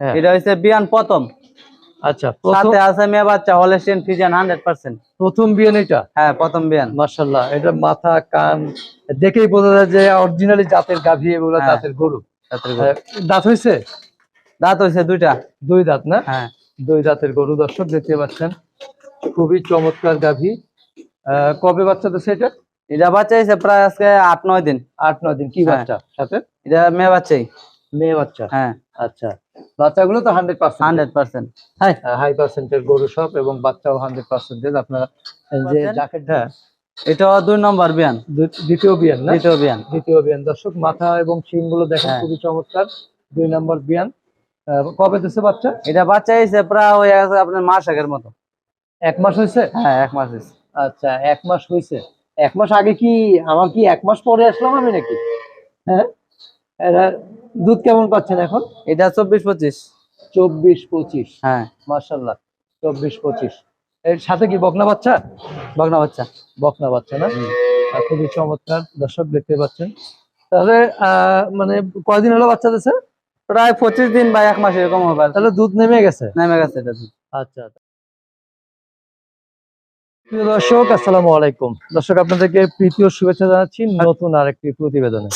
হ্যাঁ। এটা হচ্ছে বিয়ান প্রথম। আচ্ছা সাথে আছে মেয়ে বাচ্চা হলেস্টিয়ান ফিজিয়ান হান্ড্রেড পার্সেন্ট প্রথম বিয়ান এটা? হ্যাঁ প্রথম বিয়ান। মার্শাল্লাহ এটা মাথা কান দেখেই বোঝা যায় যে অরিজিনালি জাতের গাভী এগুলো হ্যাঁ। জাতের গরু। জাতের গরু। দাঁত হয়েছে দাঁত হয়েছে দুইটা। দুই দাঁত না? হ্যাঁ। দুই দাঁতের গরু দর্শক দেখতে পাচ্ছেন। খুবই চমৎকার গাভী। আহ, কবে বাচ্চা দিচ্ছে এটা এটা বাচ্চা হয়েছে প্রায় আজকে আট নয় দিন। আট নয় দিন। কি হ্যাঁ। বাচ্চা? সাথে? এটা মেয়ে বাচ্চাই। মেয়ে বাচ্চা? হ্যাঁ। আচ্ছা। বাচ্চাগুলো তো hundred percent hundred percent high high পার্সেন্টের গরু সব এবং বাচ্চাও হান্ড্রেড পার্সেন্টেজ আপনারা যে? জ্যাকেটটা এটাও দুই নম্বর বিয়ান। দ্বিতীয় বিয়ান না? দ্বিতীয় বিয়ান। দ্বিতীয় বিয়ান। দর্শক মাথা এবং শিংগুলো দেখেন হ্যাঁ। খুবই চমৎকার। দুই নম্বর বিয়ান। আহ, কবে দিচ্ছে বাচ্চা? এটা বাচ্চা হয়েছে প্রায় হয়ে গেছে আপনার মাস আগের মতো। এক মাস হয়েছে? হ্যাঁ এক মাস হয়েছে। আচ্ছা এক মাস হয়েছে। এক মাস আগে কি আমার কি এক মাস পরে আসলাম আমি নাকি? হ্যাঁ? এরা দুধ কেমন পাচ্ছেন এখন? এটা চব্বিশ পঁচিশ। চব্বিশ পঁচিশ। হ্যাঁ। মার্শাল্লাহ চব্বিশ পঁচিশ। এর সাথে কি বকনা বাচ্চা? বকনা বাচ্চা। বকনা বাচ্চা না? খুবই চমৎকার দর্শক দেখতে পাচ্ছেন। তাহলে আহ, মানে কয়দিন হলো বাচ্চা দিচ্ছে প্রায় পঁচিশ দিন বা এক মাস এরকম হবে। তাহলে দুধ নেমে গেছে? নেমে গেছে এটা দুধ। আচ্ছা। প্রিয় দর্শক আসসালামু আলাইকুম। দর্শক আপনাদেরকে প্রীতি শুভেচ্ছা জানাচ্ছি নতুন আরেকটি প্রতিবেদনে।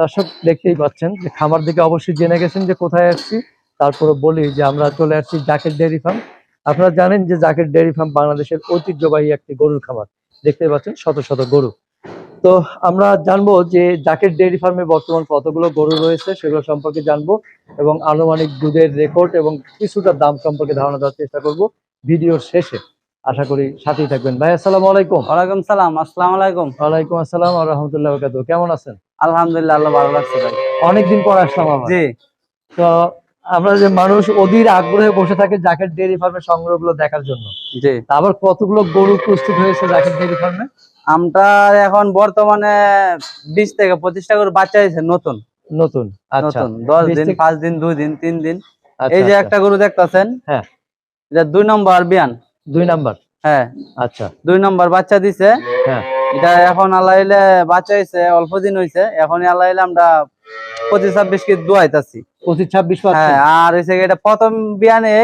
দর্শক দেখতেই পাচ্ছেন যে খামার দিকে অবশ্যই জেনে গেছেন যে কোথায় আসছি। তারপরে বলি যে আমরা চলে আসছি জাকের ডেয়ারি ফার্ম। আপনারা জানেন যে জাকের ডেয়ারি ফার্ম বাংলাদেশের ঐতিহ্যবাহী একটি গরুর খামার। দেখতে পাচ্ছেন শত শত গরু। তো আমরা জানব যে জাকের ডেয়ারি ফার্মে বর্তমান কতগুলো গরু রয়েছে সেগুলো সম্পর্কে জানব এবং আনুমানিক দুধের রেকর্ড এবং কিছুটা দাম সম্পর্কে ধারণা দেওয়ার চেষ্টা করব ভিডিওর শেষে। আশা করি সাথেই থাকবেন। ভাই আসসালামু আলাইকুম। ওয়ালাইকুম সালাম আসসালামু আলাইকুম। ওয়ালাইকুম আসসালাম আর রহমতুল্লাহ বরকাত কেমন আছেন? আলহামদুলিল্লাহ আল্লাহ ভালো লাগছে ভাই। অনেকদিন পর আসলাম আবার। জি। তো আমরা যে মানুষ অধীর আগ্রহে বসে থাকে জাকেট ডেয়ারি ফার্মের সংগ্রহগুলো দেখার জন্য। জি। আবার কতগুলো গরু প্রস্তুত হয়েছে জ্যাকেট ডেয়ারি ফার্মে? আমরা এখন বর্তমানে বিশ থেকে পঁচিশটা করে বাচ্চা হয়েছে নতুন। নতুন আচ্ছা। নতুন। দশ দিন থেকে- পাঁচ দিন দুই দিন তিন দিন। আচ্ছা, এই যে আচ্ছা। একটা গরু দেখতেছেন হ্যাঁ। এটা দুই নম্বর বিয়ান দুই নাম্বার? হ্যাঁ। আচ্ছা। দুই নম্বর বাচ্চা দিছে। হ্যাঁ। এটা এখন আলাইলে বাচ্চা হয়েছে অল্প দিন হয়েছে এখন আলাইলে আমরা পঁচিশ ছাব্বিশ কেজি দুয়াইতাছি পঁচিশ ছাব্বিশ হ্যাঁ আর হয়েছে এটা প্রথম বিয়ানে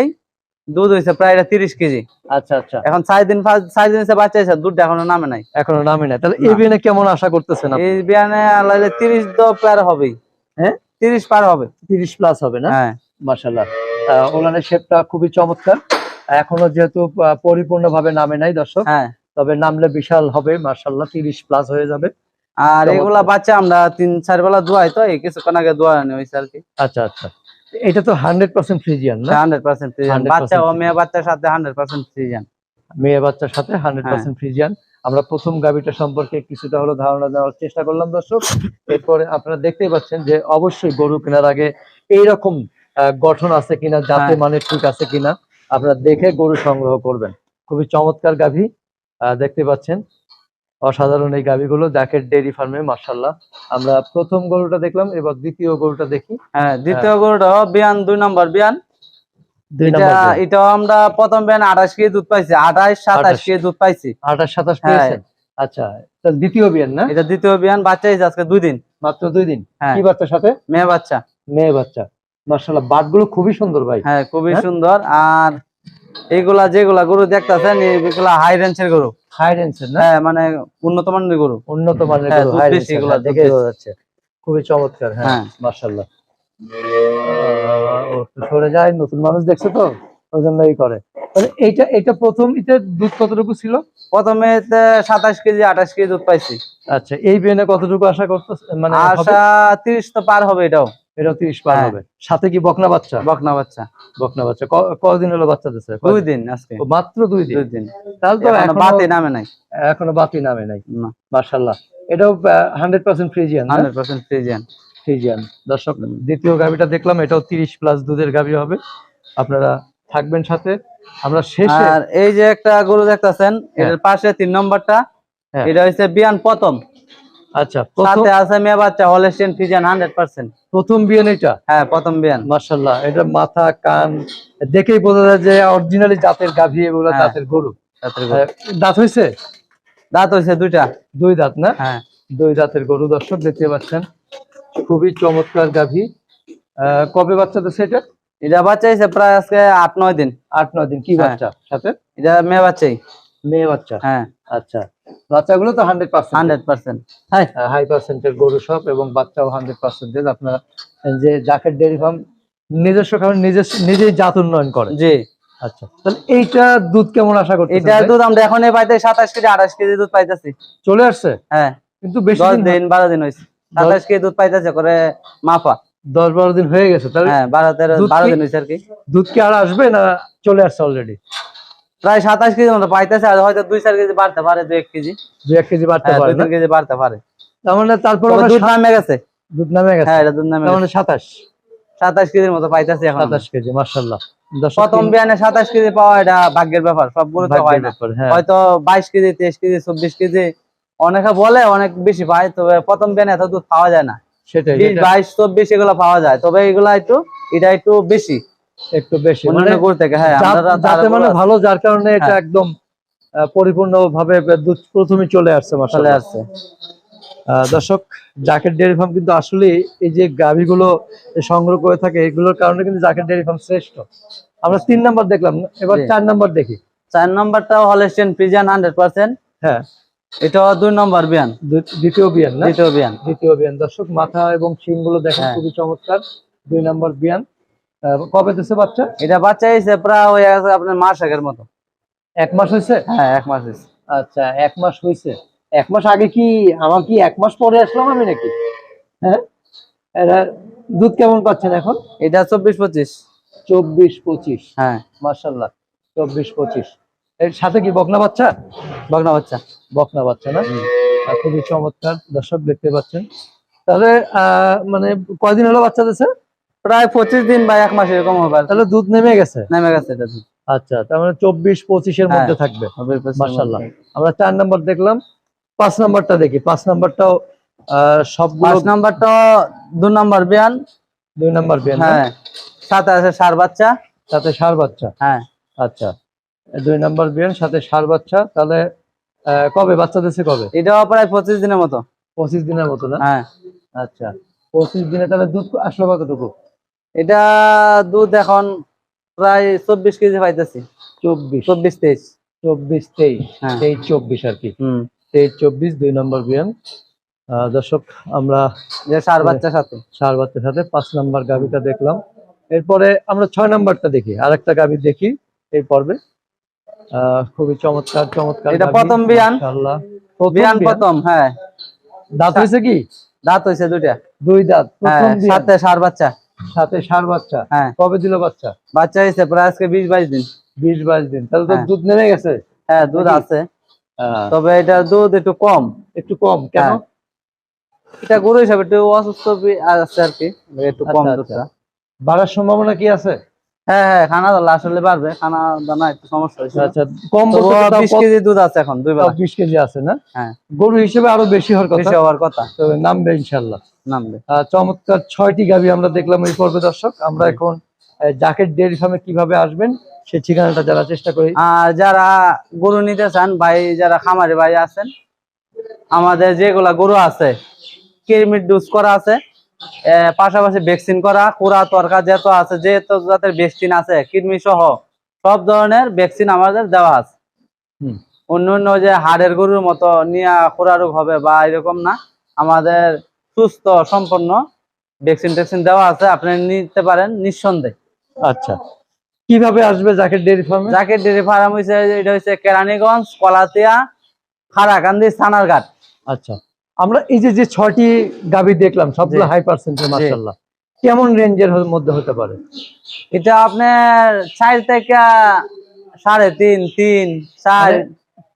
দুধ হয়েছে প্রায় এটা তিরিশ কেজি। আচ্ছা আচ্ছা। এখন চার দিন চার দিন বাচ্চা হয়েছে দুধটা এখনও নামে নাই। এখনও নামে না তাহলে। এই বিয়ে কেমন আশা করতেছেন? এই বিয়ানে আলাইলে তিরিশ তো পার হবেই। হ্যাঁ? তিরিশ পার হবে। তিরিশ প্লাস হবে না? হ্যাঁ। মাসাল্লাহ ওনানের শেপটা খুবই চমৎকার। এখনও যেহেতু পরিপূর্ণ ভাবে নামে নাই দর্শক হ্যাঁ। তবে নামলে বিশাল হবে মার্শাল্লাহ তিরিশ প্লাস হয়ে যাবে। আর এগুলা বাচ্চা আমরা তিন চার বেলা দোয়াই তো এই কিছুক্ষণ আগে দোয়ানি হয়েছে আর কি। আচ্ছা আচ্ছা। এটা তো হান্ড্রেড পার্সেন্ট ফ্রিজিয়ান না? হান্ড্রেড পার্সেন্ট 100% বাচ্চা ও মেয়ে বাচ্চার সাথে হান্ড্রেড পার্সেন্ট ফ্রিজান মেয়ে বাচ্চার সাথে হান্ড্রেড। পার্সেন্ট ফ্রিজিয়ান আমরা প্রথম গাবিটা সম্পর্কে কিছুটা হলো ধারণা দেওয়ার চেষ্টা করলাম দর্শক। এরপরে আপনারা দেখতেই পাচ্ছেন যে অবশ্যই গরু কেনার আগে এইরকম গঠন আছে কিনা যাতে হ্যাঁ। মানে ঠিক আছে কিনা। আপনারা দেখে গরু সংগ্রহ করবেন। খুবই চমৎকার গাভী আহ, দেখতে পাচ্ছেন। অসাধারণ এই গাভীগুলো দেখের ডেয়ারি ফার্মে মার্শাল্লাহ আমরা প্রথম গরুটা দেখলাম এবার দ্বিতীয় গরুটা দেখি। হ্যাঁ দ্বিতীয় গরুটা বিয়ান দুই নম্বর বিয়ান। এটা আমরা প্রথম বিয়ান আঠাশ কেজি দুধ পাইছি আঠাশ সাতাশ কেজি দুধ পাইছি। আঠাশ সাতাশ হ্যাঁ। আচ্ছা দ্বিতীয় বিয়ান না? এটা দ্বিতীয় বিয়ান বাচ্চা আজকে দুই দিন। মাত্র দুই দিন? হ্যাঁ। কি বাচ্চার সাথে? মেয়ে বাচ্চা। মেয়ে বাচ্চা। মার্শাল্লাহ বাটগুলো খুবই সুন্দর ভাই। হ্যাঁ খুবই হ্যাঁ? সুন্দর। আর এইগুলা যেগুলা গরু দেখতেছেন এগুলা হাই রেঞ্জের গরু। হাই রেঞ্জের না? হ্যাঁ মানে উন্নত মানের গরু। উন্নত মানের হ্যাঁ, গরু হাই বেশি এগুলা, হ্যাঁ, দেখে যাচ্ছে খুবই চমৎকার হ্যাঁ। মার্শাল্লাহ সরে যায় নতুন মানুষ দেখছে তো ওই জন্যই করে এইটা এটা প্রথম এটা দুধ কতটুকু ছিল? প্রথমে সাতাশ কেজি আঠাশ কেজি দুধ পাইছি। আচ্ছা এই বিয়ে কতটুকু আশা করতো মানে আশা তিরিশ তো পার হবে এটাও। এটাও তিরিশ পার হ্যাঁ। হবে। সাথে কি বকনা বাচ্চা? বকনা বাচ্চা। বকনা বাচ্চা। কদিন হলো বাচ্চা দিচ্ছে দুই দিন আজকে। মাত্র দুই দিন? দুই দিন। তাহলে তো এখনও বাতি নামে নাই। এখনও বাতি নামে নাই। না। মার্শাল্লাহ এটাও hundred percent Friesian hundred percent Friesian Friesian দর্শক দ্বিতীয় গাভিটা দেখলাম এটাও তিরিশ প্লাস দুধের গাভি হবে। আপনারা থাকবেন সাথে। আমরা শেষে আর এই যে একটা গরু দেখতেছেন এটার পাশে তিন নম্বরটা হ্যাঁ। এটা হচ্ছে বিয়ান প্রথম। আচ্ছা সাথে আছে মেয়ে বাচ্চা হান্ড্রেড পার্সেন্ট প্রথম বিয়ান এটা? হ্যাঁ প্রথম বিয়ান। মার্শাল্লাহ এটা মাথা কান দেখেই বোঝা যায় যে অরিজিনালি জাতের গাভি এগুলো হ্যাঁ। জাতের গরু। জাতের গরু। দাঁত হয়েছে দাঁত হয়েছে দুইটা। দুই দাঁত না? হ্যাঁ। দুই দাঁতের গরু দর্শক দেখতে পাচ্ছেন খুবই চমৎকার গাভী। আহ, কবে বাচ্চা তো এটা? এটা বাচ্চা হয়েছে প্রায় আজকে আট নয় দিন। আট নয় দিন কি হ্যাঁ। বাচ্চা? সাথে? এটা মেয়ে বাচ্চাই। মেয়ে বাচ্চা? হ্যাঁ। আচ্ছা। বাচ্চাগুলো তো hundred percent hundred percent high পার্সেন্টের গরু সব এবং বাচ্চাও হান্ড্রেড পার্সেন্টেজ আপনার যে জাকের ডেয়ারি ফার্ম নিজস্ব খাবার নিজস্ব নিজেই জাত উন্নয়ন করে। জি। আচ্ছা তাহলে এইটা দুধ কেমন আশা করতে এটা দুধ আমরা এখন পাইতে সাতাশ কেজি আঠাশ কেজি দুধ পাইতেছি। চলে আসছে? হ্যাঁ। কিন্তু বেশি দিন বারো দিন হয়েছে সাতাশ কেজি দুধ পাইতেছে করে মাফা। দশ বারো দিন হয়ে গেছে তাহলে হ্যাঁ বারো তেরো বারো দিন হয়েছে আর কি। দুধ কি আর আসবে না চলে আসছে অলরেডি প্রায় সাতাশ কেজি মতো পাইতেছে আর হয়তো দুই চার কেজি বাড়তে পারে দু এক কেজি। দু এক কেজি বাড়তে হ্যাঁ পারে দুই কেজি বাড়তে পারে। মানে তারপর দুধ নামে গেছে। দুধ নামে গেছে? হ্যাঁ এটা দুধ নামে তার মানে সাতাশ। সাতাশ কেজির মতো পাইতেছে এখন। সাতাশ কেজি মার্শাল্লাহ প্রথম বিয়ানে সাতাশ কেজি পাওয়া এটা ভাগ্যের ব্যাপার সবগুলো তো হয় না। হ্যাঁ। হয়তো বাইশ কেজি তেইশ কেজি চব্বিশ কেজি অনেকে বলে অনেক বেশি পায় তবে প্রথম বিয়ানে এত দুধ পাওয়া যায় না। সেটাই বাইশ চব্বিশ এগুলো পাওয়া যায় তবে এগুলা একটু এটা একটু বেশি। একটু বেশি। মানে হ্যাঁ জাত- মানে ভালো যার কারণে এটা হ্যাঁ। একদম পরিপূর্ণ ভাবে দুধ প্রথমে চলে আসছে চলে আসছে। দর্শক জাকের ডেয়ারি ফার্ম কিন্তু আসলে এই যে গাভীগুলো সংগ্রহ করে থাকে এগুলোর কারণে কিন্তু জাকের ডেয়ারি ফার্ম শ্রেষ্ঠ। আমরা তিন নাম্বার দেখলাম এবার চার নাম্বার দেখি। চার নম্বরটা হলেস্টেন প্রিজান হান্ড্রেড পার্সেন্ট হ্যাঁ। এটা দুই নম্বর বিয়ান। দ্বিতীয় বিয়ান না? দ্বিতীয় বিয়ান। দ্বিতীয় বিয়ান। দর্শক মাথা এবং শিংগুলো দেখেন হ্যাঁ। খুবই চমৎকার। দুই নম্বর বিয়ান। কবে দিচ্ছে বাচ্চা? এটা বাচ্চা হয়েছে প্রায় হয়ে গেছে আপনার মাস আগের মতো। এক মাস হয়েছে হ্যাঁ এক মাস হয়েছে আচ্ছা এক মাস হয়েছে এক মাস আগে কি আমার কি এক মাস পরে আসলাম আমি নাকি? হ্যাঁ? এরা দুধ কেমন পাচ্ছেন এখন? এটা চব্বিশ পঁচিশ। চব্বিশ পঁচিশ। হ্যাঁ। মার্শাল্লাহ চব্বিশ পঁচিশ। এর সাথে কি বকনা বাচ্চা? বকনা বাচ্চা। বকনা বাচ্চা না? খুবই চমৎকার। দর্শক দেখতে পাচ্ছেন। তাহলে আহ, মানে কয়দিন হলো বাচ্চা দিচ্ছে প্রায় পঁচিশ দিন বা এক মাস এরকম হবে তাহলে দুধ নেমে গেছে? নেমে গেছে এটা দুধ। আচ্ছা তার মানে চব্বিশ পঁচিশের মধ্যে হ্যাঁ। থাকবে। মার্শাল্লাহ আমরা চার নম্বর দেখলাম পাঁচ নাম্বারটা দেখি। পাঁচ নম্বরটাও সবগুলো পাঁচ নাম্বারটা দু নাম্বার বিয়ান দুই নাম্বার বিয়ান হ্যাঁ সাথে আছে সার বাচ্চা। সাথে সার বাচ্চা? হ্যাঁ। আচ্ছা দুই নাম্বার বিয়ান সাথে সার বাচ্চা। তাহলে কবে? বাচ্চা দিচ্ছে কবে? এটাও প্রায় পঁচিশ দিনের মতো। পঁচিশ দিনের মতো না? হ্যাঁ। আচ্ছা পঁচিশ দিনে তাহলে দুধ আসলো কতটুকু? এটা দুধ এখন প্রায় চব্বিশ কেজি পাইতেছি। চব্বিশ। চব্বিশ তেইশ। চব্বিশ তেইশ। হ্যাঁ। তেইশ চব্বিশ আর কি। হম। তেইশ চব্বিশ দুই নম্বর বিয়ান। দর্শক আমরা যে সার বাচ্চার সাথে। সার বাচ্চার সাথে পাঁচ নম্বর গাভিটা দেখলাম। এরপরে আমরা ছয় নম্বরটা দেখি। আরেকটা গাভি দেখি এই পর্বে। খুবই চমৎকার চমৎকার এটা প্রথম বিয়ান। মাশাআল্লাহ। প্রথম বিয়ান বিয়ান। প্রথম হ্যাঁ। দাঁত হয়েছে কি? দাঁত হয়েছে দুইটা। দুই দাঁত। হ্যাঁ সাথে সার বাচ্চা। সাথে ষাট বাচ্চা। হ্যাঁ। কবে দিল বাচ্চা? বাচ্চা হয়েছে প্রায় আজকে বিশ বাইশ দিন। বিশ বাইশ দিন। তাহলে তো হ্যাঁ। দুধ নেমে গেছে? হ্যাঁ দুধ আছে। তবে এটা দুধ একটু কম। একটু কম কেন? হ্যাঁ। এটা গরু হিসাবে একটু অসুস্থ আছে আর কি। একটু কম আচ্ছা, দুধটা। আচ্ছা। বাড়ার সম্ভাবনা কি আছে? হ্যাঁ হ্যাঁ খানা দানা আসলে বাড়বে খানা দানা একটু সমস্যা হয়েছে। আচ্ছা কম বিশ কেজি দুধ আছে এখন দুই বেলা। বিশ কেজি আছে না? হ্যাঁ। গরু হিসেবে আরও বেশি হওয়ার কথা। বেশি হওয়ার কথা। তবে নামবে ইনশাল্লাহ। নামবে। চমৎকার ছয়টি গাভি আমরা দেখলাম এই পর্বে দর্শক। আমরা এখন জাকের ডেয়ারি ফার্মে কীভাবে আসবেন সেই ঠিকানাটা জানার চেষ্টা করি। আর যারা গরু নিতে চান ভাই যারা খামারে ভাই আছেন আমাদের যেগুলা গরু আছে কিরমির ডুজ করা আছে পাশাপাশি ভ্যাকসিন করা কুড়া তরকা যেত আছে যেহেতু জাতের ভ্যাকসিন আছে কৃমি সহ সব ধরনের ভ্যাকসিন আমাদের দেওয়া আছে। অন্য অন্য যে হাড়ের গরুর মতো নিয়া খোরা রোগ হবে বা এরকম না আমাদের সুস্থ সম্পন্ন ভ্যাকসিন ট্যাকসিন দেওয়া আছে আপনি নিতে পারেন নিঃসন্দেহে। আচ্ছা। কীভাবে আসবে জাকের ডেয়ারি ফার্মে জাকের ডেরি ফার্ম হইছে এটা হচ্ছে কেরানীগঞ্জ কলাতিয়া খারাকান্দি সানারঘাট। আচ্ছা। আমরা এই যে যে ছয়টি গাভি দেখলাম সবগুলো। হাই পার্সেন্টের মার্শাল্লাহ কেমন রেঞ্জের মধ্যে হতে পারে? এটা আপনার চার থেকে সাড়ে তিন তিন চার। মানে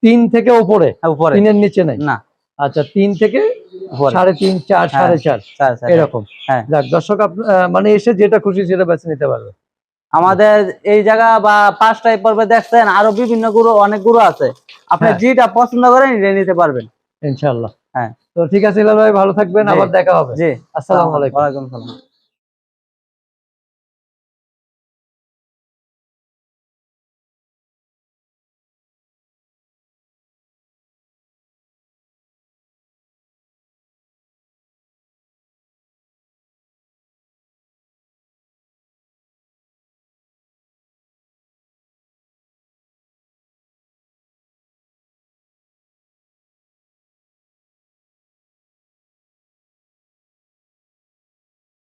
তিন থেকে উপরে? উপরে। তিনের নিচে নেই? না। আচ্ছা তিন থেকে সাড়ে তিন চার হ্যাঁ। সাড়ে চার। এরকম। হ্যাঁ। যাক দর্শক মানে এসে যেটা খুশি সেটা বেছে নিতে পারবে। আমাদের এই জায়গা বা পাঁচটায় পর্বে দেখছেন আরও বিভিন্ন গুরু অনেক গুরু আছে। আপনি হ্যাঁ। যেটা পছন্দ করেন এটা নিতে পারবেন। ইনশাল্লাহ হ্যাঁ তো ঠিক আছে ভাই ভালো থাকবেন আবার দেখা হবে। জি। আসসালামু আলাইকুম। সালাম